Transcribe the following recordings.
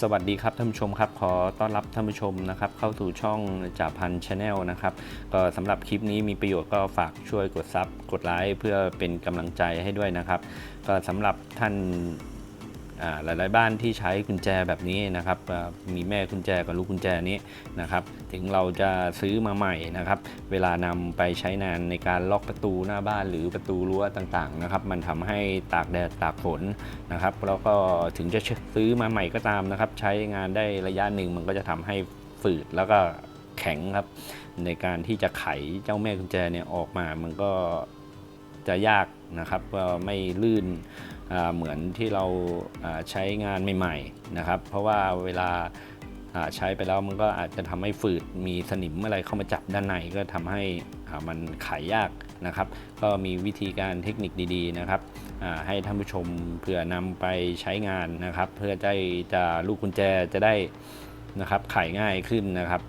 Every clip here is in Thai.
สวัสดีครับท่านผู้ชมครับขอต้อนรับท่านผู้ชมนะครับเข้าสู่ช่องจ่าพันชาแนลนะครับก็สำหรับคลิปนี้มีประโยชน์ก็ฝากช่วยกดซับกดไลค์เพื่อเป็นกำลังใจให้ด้วยนะครับ ก็สำหรับท่าน หลาย ๆ บ้านที่ใช้กุญแจแบบนี้นะครับมีแม่กุญแจกับลูกกุญแจนี้นะครับ ถึงเราจะซื้อมาใหม่นะครับ เวลานำไปใช้งานในการล็อกประตูหน้าบ้านหรือประตูรั้วต่าง ๆ นะครับ มันทำให้ตากแดดตากฝนนะครับ แล้วก็ถึงจะซื้อมาใหม่ก็ตามนะครับ ใช้งานได้ระยะหนึ่งมันก็จะทำให้ฝืดแล้วก็แข็งครับ ในการที่จะไขเจ้าแม่กุญแจเนี่ยออกมา มันก็จะยากนะครับก็ไม่ลื่น เหมือนที่เราใช้งานใหม่ๆนะครับ เพราะว่าเวลาใช้ไปแล้วมันก็อาจจะทำให้ฝืดมีสนิมอะไรเข้ามาจับด้านในก็ทำให้มันไขยากนะครับ ก็มีวิธีการเทคนิคดีๆนะครับให้ท่านผู้ชมเพื่อนำไปใช้งานนะครับ เพื่อจะจะลูกกุญแจจะได้นะครับไขง่ายขึ้นนะครับ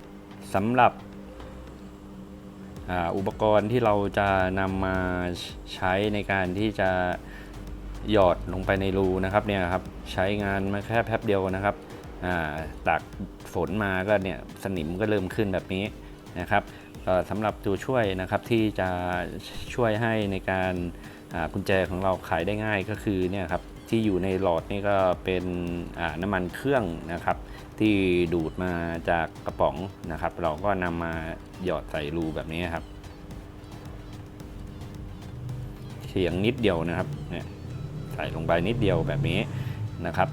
สำหรับอุปกรณ์ที่เราจะนำมาใช้ในการที่จะ หยอดลงไปในรูนะครับเนี่ยครับใช้งานมาแค่แป๊บเดียวนะครับตากฝนมาก็เนี่ยสนิมก็เริ่มขึ้นแบบนี้นะครับสำหรับตัวช่วยนะครับที่จะช่วยให้ในการกุญแจของเราขายได้ง่ายก็คือเนี่ยครับที่อยู่ในหลอดนี่ก็เป็นน้ำมันเครื่องนะครับ ที่ดูดมาจากกระป๋องนะครับ เราก็นำมาหยอดใส่รูแบบนี้ครับเฉียงนิดเดียวนะครับเนี่ย ใส่ลงไปนิดเดียวแบบนี้นะครับ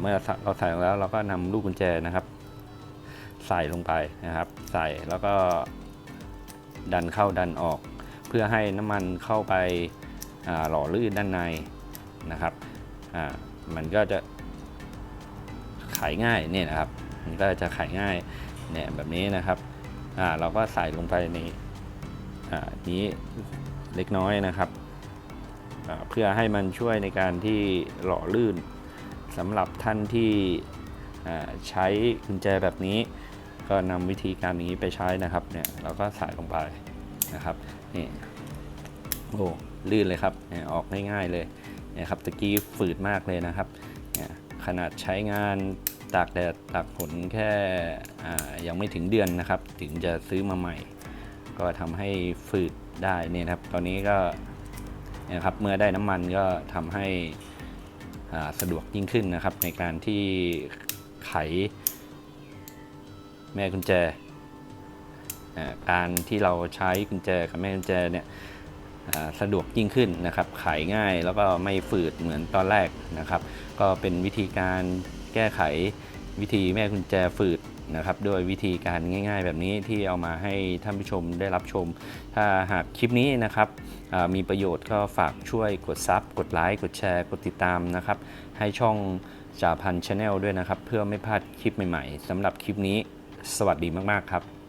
เมื่อเราใส่ลงแล้วเราก็นำลูกกุญแจนะครับ ใส่ลงไปนะครับ ใส่แล้วก็ดันเข้าดันออก เพื่อให้น้ำมันเข้าไปาหล่อลื่นด้านในนะครับมันก็จะขายง่ายเนี่ยนะครับมันก็จะขายง่ายเนี่ยแบบนี้นะครับเราก็ใส่ลงไปในนี้เล็กน้อยนะครับ เพื่อให้มันช่วยในการที่หล่อลื่นสำหรับท่านที่ใช้กุญแจแบบนี้ ก็นำวิธีการนี้ไปใช้นะครับเนี่ยเราก็ใส่ลงไปนะครับนี่โอ้ลื่นเลยครับเนี่ยออกง่ายๆเลยเนี่ยครับตะกี้ฝืดมากเลยนะครับเนี่ยขนาดใช้งานตากแดดตากฝนแค่ยังไม่ถึงเดือนนะครับ ถึงจะซื้อมาใหม่ ก็ทำให้ฝืดได้เนี่ยนะครับตอนนี้ก็ นี่ยครับเมื่อได้น้ำมันก็ทำให้สะดวกยิ่งขึ้นนะครับ ในการที่ไขแม่กุญแจ การที่เราใช้กุญแจกับแม่กุญแจเนี่ยสะดวกยิ่งขึ้นนะครับ ขายง่ายแล้วก็ไม่ฝืดเหมือนตอนแรกนะครับ ก็เป็นวิธีการแก้ไขวิธีแม่กุญแจฝืด นะครับโดยวิธีการง่าย ๆ แบบนี้ที่เอามาให้ท่านผู้ชมได้รับชม ถ้าหากคลิปนี้นะครับมีประโยชน์ก็ฝากช่วยกดซับกดไลค์กดแชร์กดติดตามนะครับ ให้ช่องจ่าพันชาแนลด้วยนะครับ เพื่อไม่พลาดคลิปใหม่ๆสำหรับคลิปนี้ สวัสดีมากๆครับ